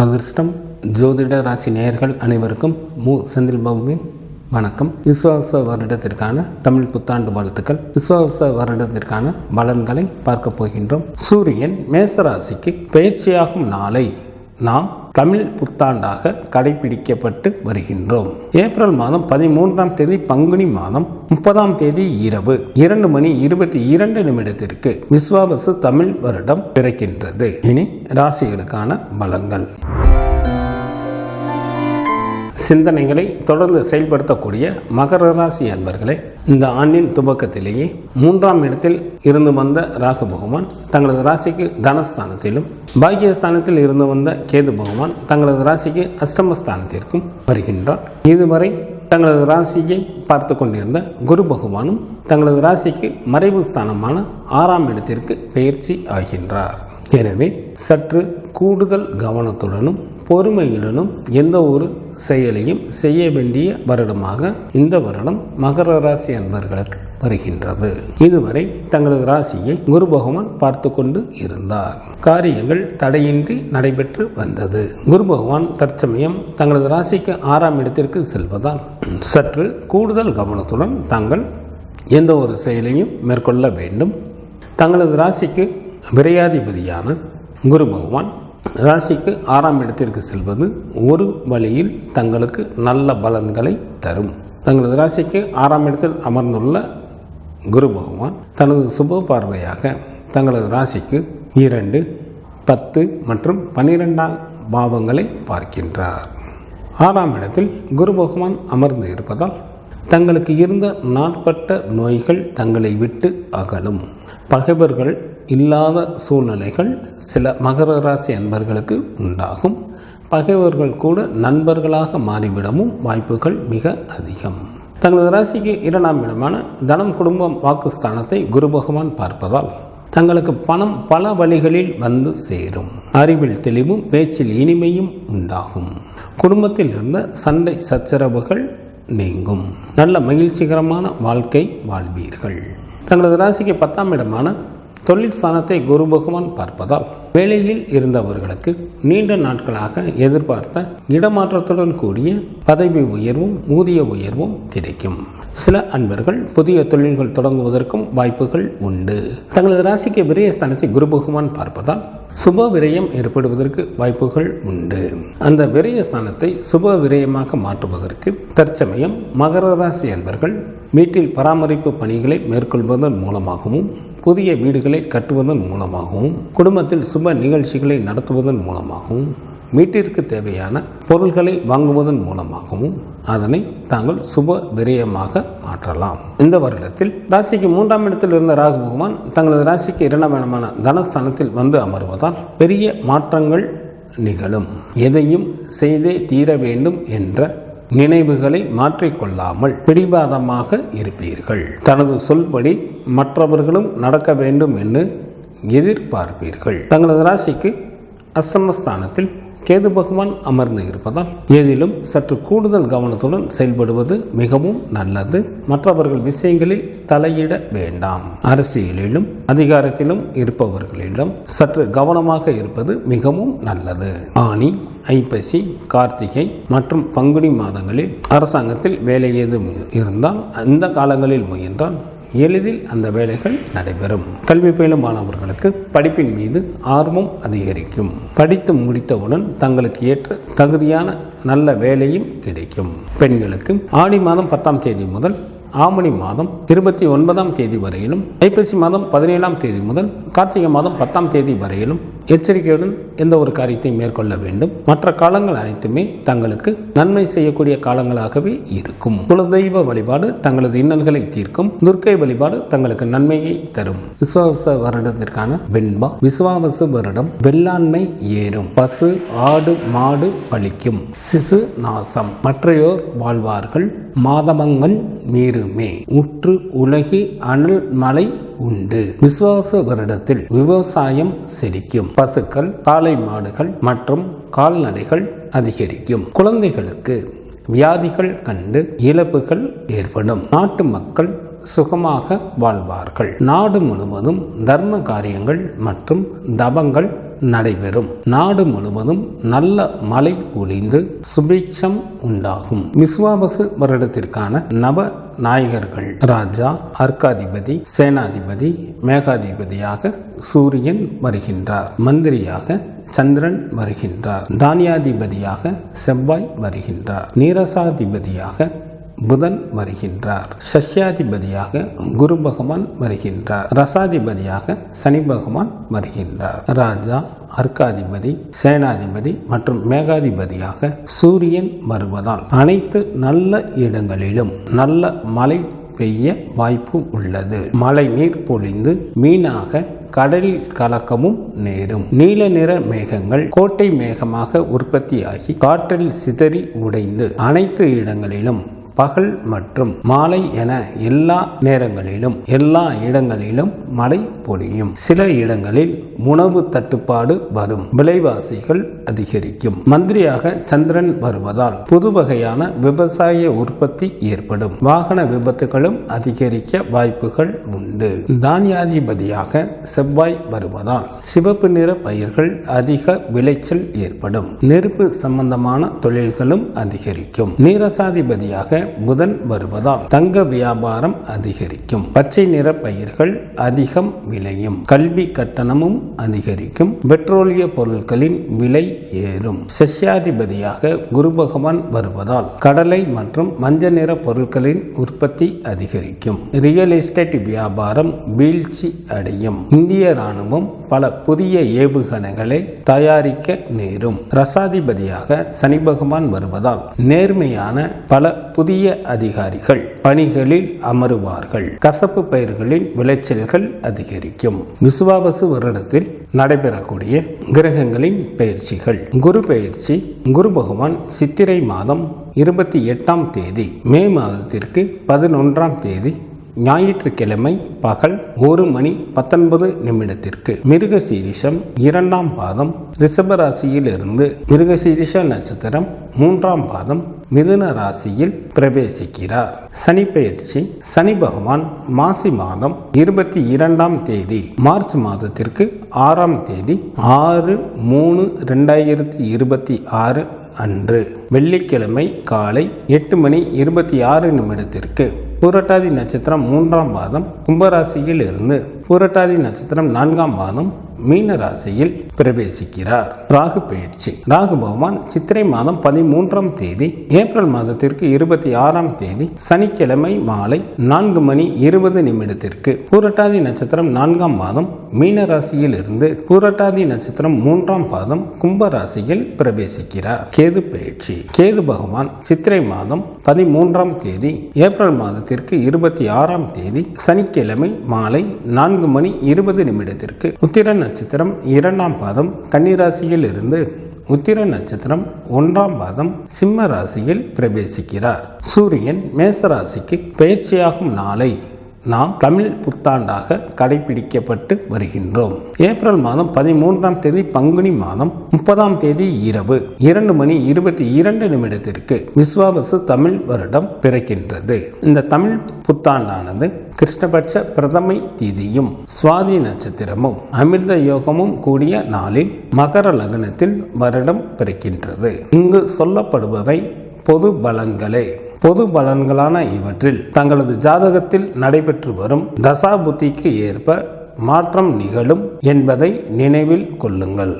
அதிர்ஷ்டம் ஜோதிட ராசி நேயர்கள் அனைவருக்கும் மு. செந்தில் பாபுவின் வணக்கம். விஸ்வாச வருடத்திற்கான தமிழ் புத்தாண்டு வாழ்த்துக்கள். விஸ்வாச வருடத்திற்கான பலன்களை பார்க்க போகின்றோம். சூரியன் மேசராசிக்கு பயிற்சியாகும் நாளை நாம் தமிழ் புத்தாண்டாக கடைபிடிக்கப்பட்டு வருகின்றோம். ஏப்ரல் மாதம் பதிமூன்றாம் தேதி பங்குனி மாதம் முப்பதாம் தேதி இரவு இரண்டு மணி இருபத்தி இரண்டு நிமிடத்திற்கு விஸ்வாபசு தமிழ் வருடம் பிறக்கின்றது. இனி ராசிகளுக்கான பலங்கள் சிந்தனைகளை தொடர்ந்து செயல்படுத்தக்கூடிய மகர ராசி அன்பர்களே இந்த ஆண்டின் துவக்கத்திலேயே மூன்றாம் இடத்தில் இருந்து வந்த ராகு பகவான் தங்களது ராசிக்கு தனஸ்தானத்திலும் பாக்கியஸ்தானத்தில் இருந்து வந்த கேது பகவான் தங்களது ராசிக்கு அஷ்டமஸ்தானத்திற்கும் வருகின்றார். இதுவரை தங்களது ராசியை பார்த்து கொண்டிருந்த குரு பகவானும் தங்களது ராசிக்கு மறைவு ஸ்தானமான ஆறாம் இடத்திற்கு பயிற்சி ஆகின்றார். எனவே சற்று கூடுதல் கவனத்துடனும் பொறுமையுடனும் எந்த ஒரு செயலையும் செய்ய வேண்டிய வருடமாக இந்த வருடம் மகர ராசி அன்பர்களுக்கு வருகின்றது. இதுவரை தங்களது ராசியை குரு பகவான் பார்த்து கொண்டு இருந்தார். காரியங்கள் தடையின்றி நடைபெற்று வந்தது. குரு பகவான் தற்சமயம் தங்களது ராசிக்கு ஆறாம் இடத்திற்கு செல்வதால் சற்று கூடுதல் கவனத்துடன் தாங்கள் எந்த ஒரு செயலையும் மேற்கொள்ள வேண்டும். தங்களது ராசிக்கு விரையாதிபதியான குரு பகவான் ராசிக்கு ஆறாம் இடத்திற்கு செல்வது ஒரு வழியில் தங்களுக்கு நல்ல பலன்களை தரும். தங்களது ராசிக்கு ஆறாம் இடத்தில் அமர்ந்துள்ள குரு பகவான் தனது சுப பார்வையாக தங்களது ராசிக்கு இரண்டு பத்து மற்றும் பன்னிரெண்டாம் பாவங்களை பார்க்கின்றார். ஆறாம் இடத்தில் குரு பகவான் அமர்ந்து இருப்பதால் தங்களுக்கு இருந்த நாட்பட்ட நோய்கள் தங்களை விட்டு அகலும். பகைவர்கள் இல்லாத சூழ்நிலைகள் சில மகர ராசி அன்பர்களுக்கு உண்டாகும். பகைவர்கள் கூட நண்பர்களாக மாறிவிடவும் வாய்ப்புகள் மிக அதிகம். தங்களது ராசிக்கு இரண்டாம் இடமான தனம் குடும்பம் வாக்குஸ்தானத்தை குரு பகவான் பார்ப்பதால் தங்களுக்கு பணம் பல வழிகளில் வந்து சேரும். அறிவில் தெளிவும் பேச்சில் இனிமையும் உண்டாகும். குடும்பத்தில் இருந்த சண்டை சச்சரவுகள் நீங்கும். நல்ல மகிழ்ச்சிகரமான வாழ்க்கை வாழ்வீர்கள். தங்களது ராசிக்கு பத்தாம் இடமான தொழில் ஸ்தானத்தை குரு பகவான் பார்ப்பதால் வேலையில் இருந்தவர்களுக்கு நீண்ட நாட்களாக எதிர்பார்த்த இடமாற்றத்துடன் கூடிய பதவி உயர்வும் ஊதிய உயர்வும் கிடைக்கும். சில அன்பர்கள் புதிய தொழில்கள் தொடங்குவதற்கும் வாய்ப்புகள் உண்டு. தங்களது ராசிக்கு விரயஸ்தானத்தை குரு பகவான் பார்ப்பதால் சுப விரயம் ஏற்படுவதற்கு வாய்ப்புகள் உண்டு. அந்த விரயஸ்தானத்தை சுப விரயமாக மாற்றுவதற்கு தற்சமயம் மகர ராசி அன்பர்கள் வீட்டில் பராமரிப்பு பணிகளை மேற்கொள்வதன் மூலமாகவும் புதிய வீடுகளை கட்டுவதன் மூலமாகவும் குடும்பத்தில் சுப நிகழ்ச்சிகளை நடத்துவதன் மூலமாகவும் வீட்டிற்கு தேவையான பொருள்களை வாங்குவதன் மூலமாகவும் அதனை தாங்கள் சுப விரயமாக மாற்றலாம். இந்த வருடத்தில் ராசிக்கு மூன்றாம் இடத்தில் இருந்த ராகு பகவான் தங்களது ராசிக்கு இரண்டாம் இடமான தனஸ்தானத்தில் வந்து அமர்வதால் பெரிய மாற்றங்கள் நிகழும். எதையும் செய்தே தீர வேண்டும் என்ற நினைவுகளை மாற்றிக்கொள்ளாமல் பிடிவாதமாக இருப்பீர்கள். தனது சொல்படி மற்றவர்களும் நடக்க வேண்டும் என்று எதிர்பார்ப்பீர்கள். தங்களது ராசிக்கு அஸ்தமஸ்தானத்தில் கேது பகவான் அமர்ந்து இருப்பதால் எதிலும் சற்று கூடுதல் கவனத்துடன் செயல்படுவது மிகவும் நல்லது. மற்றவர்கள் விஷயங்களில் தலையிட வேண்டாம். அரசியலிலும் அதிகாரத்திலும் இருப்பவர்களிடம் சற்று கவனமாக இருப்பது மிகவும் நல்லது. ஆணி ஐப்பசி கார்த்திகை மற்றும் பங்குனி மாதங்களில் அரசாங்கத்தில் வேலை ஏதும் இருந்தால் அந்த காலங்களில் முயன்றால் எளிதில் அந்த வேலைகள் நடைபெறும். கல்வி பயிலும் மாணவர்களுக்கு படிப்பின் மீது ஆர்வம் அதிகரிக்கும். படித்து முடித்தவுடன் தங்களுக்கு ஏற்ற தகுதியான நல்ல வேலையும் கிடைக்கும். பெண்களுக்கு ஆடி மாதம் பத்தாம் தேதி முதல் ஆவணி மாதம் இருபத்தி ஒன்பதாம் தேதி வரையிலும் ஐப்பசி மாதம் பதினேழாம் தேதி முதல் கார்த்திகை மாதம் பத்தாம் தேதி வரையிலும் எச்சரிக்கையுடன் எந்த ஒரு காரியத்தையும் மேற்கொள்ள வேண்டும். மற்ற காலங்கள் அனைத்துமே தங்களுக்கு நன்மை செய்யக்கூடிய காலங்களாகவே இருக்கும். குலதெய்வ வழிபாடு தங்களது இன்னல்களை தீர்க்கும். துர்க்கை வழிபாடு தங்களுக்கு நன்மையை தரும். விசுவாச வருடத்திற்கான வெண்பா. விசுவாவசு வருடம் வெள்ளாண்மை ஏறும். பசு ஆடு மாடு பழிக்கும். சிசு நாசம். மற்றையோர் வாழ்வார்கள். மாதமங்கள் மீறுமே. உற்று உலகி அனல் மலை உண்டு. விசுவாச வருடத்தில் விவசாயம் செழிக்கும். பசுக்கள் காளை மாடுகள் மற்றும் கால்நடைகள் அதிகரிக்கும். குழந்தைகளுக்கு வியாதிகள் கண்டு இழப்புகள் ஏற்படும். நாட்டு மக்கள் சுகமாக வாழ்வார்கள். நாடு முழுவதும் தர்ம காரியங்கள் மற்றும் தபங்கள் நடைபெறும். நாடு முழுவதும் நல்ல மழை பொழிந்து சுபிட்சம் உண்டாகும். விஸ்வாபசு வருடத்திற்கான நவ நாயகர்கள். ராஜா அர்க்காதிபதி சேனாதிபதி மேகாதிபதியாக சூரியன் வருகின்றார். மந்திரியாக சந்திரன் வருகின்றார். தானியாதிபதியாக செவ்வாய் வருகின்றார். நீரசாதிபதியாக புதன் வருகின்றார். சஷ்யாதிபதியாக குரு பகவான் வருகின்றார். ரசாதிபதியாக சனி பகவான் வருகின்றார். ராஜா அர்க்காதிபதி சேனாதிபதி மற்றும் மேகாதிபதியாக சூரியன் வருவதால் அனைத்து நல்ல இடங்களிலும் நல்ல மழை பெய்ய வாய்ப்பு உள்ளது. மழை நீர் பொழிந்து மீனாக கடலில் கலக்கமும் நேரும். நீல நிற மேகங்கள் கோட்டை மேகமாக உற்பத்தியாகி காற்றில் சிதறி உடைந்து அனைத்து இடங்களிலும் பகல் மற்றும் மாலை என எல்லா நேரங்களிலும் எல்லா இடங்களிலும் மழை பொழியும். சில இடங்களில் உணவு தட்டுப்பாடு வரும். விலைவாசிகள் அதிகரிக்கும். மந்திரியாக சந்திரன் வருவதால் புது வகையான விவசாய உற்பத்தி ஏற்படும். வாகன விபத்துகளும் அதிகரிக்க வாய்ப்புகள் உண்டு. தானியாதிபதியாக செவ்வாய் வருவதால் சிவப்பு நிற பயிர்கள் அதிக விளைச்சல் ஏற்படும். நெருப்பு சம்பந்தமான தொழில்களும் அதிகரிக்கும். நீரசாதிபதியாக புதன் வருவதால் தங்க வியாபாரம் அதிகரிக்கும். பச்சை நிற பயிர்கள் அதிகம் விளையும். கல்வி கட்டணமும் அதிகரிக்கும். பெட்ரோலிய பொருட்களின் விலை ஏறும். சசியாதிபதியாக குரு பகவான் வருவதால் கடலை மற்றும் மஞ்சள் நிற பொருட்களின் உற்பத்தி அதிகரிக்கும். ரியல் எஸ்டேட் வியாபாரம் வீழ்ச்சி அடையும். இந்திய ராணுவம் பல புதிய ஏவுகணைகளை தயாரிக்க நேரும். ரசாதிபதியாக சனி பகவான் வருவதால் நேர்மையான பல புதிய அதிகாரிகள் பணிகளில் அமருவார்கள். கசப்பு பயிர்களின் விளைச்சல்கள் அதிகரிக்கும். விசுவாவசு வருடத்தில் நடைபெறக்கூடிய கிரகங்களின் பயிற்சிகள். குரு பயிற்சி குரு பகவான் சித்திரை மாதம் இருபத்தி எட்டாம் தேதி மே மாதத்திற்கு பதினொன்றாம் தேதி ஞாயிற்றுக்கிழமை பகல் ஒரு மணி பத்தொன்பது நிமிடத்திற்கு மிருக சீரிஷம் இரண்டாம் பாதம் ரிஷபராசியில் இருந்து மிருகசீரிஷ நட்சத்திரம் மூன்றாம் பாதம் மிதுன ராசியில் பிரவேசிக்கிறார். சனி பயிற்சி சனி பகவான் மாசி மாதம் இருபத்தி இரண்டாம் தேதி மார்ச் மாதத்திற்கு ஆறாம் தேதி ஆறு மூணு ரெண்டாயிரத்தி இருபத்தி ஆறு அன்று. வெள்ளிக்கிழமை காலை எட்டு மணி இருபத்தி ஆறு நிமிடத்திற்கு புரட்டாதி நட்சத்திரம் மூன்றாம் பாதம் கும்பராசியில் இருந்து பூரட்டாதி நட்சத்திரம் நான்காம் மாதம் மீன ராசியில் பிரவேசிக்கிறார். ராகு பயிற்சி. ராகு பகவான் சித்திரை மாதம் பதிமூன்றாம் தேதி ஏப்ரல் மாதத்திற்கு இருபத்தி ஆறாம் தேதி சனிக்கிழமை மாலை நான்கு மணி இருபது நிமிடத்திற்கு பூரட்டாதி நட்சத்திரம் நான்காம் மாதம் மீன ராசியில் இருந்து பூரட்டாதி நட்சத்திரம் மூன்றாம் பாதம் கும்ப ராசியில் பிரவேசிக்கிறார். கேது பயிற்சி. கேது பகவான் சித்திரை மாதம் பதிமூன்றாம் தேதி ஏப்ரல் மாதத்திற்கு இருபத்தி ஆறாம் தேதி சனிக்கிழமை மாலை நான்கு மணி இருபது நிமிடத்திற்கு உத்திர நட்சத்திரம் இரண்டாம் பாதம் கன்னிராசியில் இருந்து உத்திர நட்சத்திரம் ஒன்றாம் பாதம் சிம்ம ராசியில் பிரவேசிக்கிறார். சூரியன் மேச ராசிக்கு பயிற்சியாகும் நாளை நாம் தமிழ் புத்தாண்டாக கடைபிடிக்கப்பட்டு வருகின்றோம். ஏப்ரல் மாதம் பதிமூன்றாம் தேதி பங்குனி மாதம் முப்பதாம் தேதி இரவு இரண்டு மணி இருபத்தி இரண்டு நிமிடத்திற்கு விஸ்வாவசு தமிழ் வருடம் பிறக்கின்றது. இந்த தமிழ் புத்தாண்டானது கிருஷ்ணபட்ச பிரதமை திதியும் சுவாதி நட்சத்திரமும் அமிர்த யோகமும் கூடிய நாளில் மகர லக்னத்தில் வருடம் பிறக்கின்றது. இங்கு சொல்லப்படுபவை பொது பலன்களே. பொது பலன்களான இவற்றில் தங்களது ஜாதகத்தில் நடைபெற்று வரும் தசாபுத்திக்கு ஏற்ப மாற்றம் நிகழும் என்பதை நினைவில் கொள்ளுங்கள்.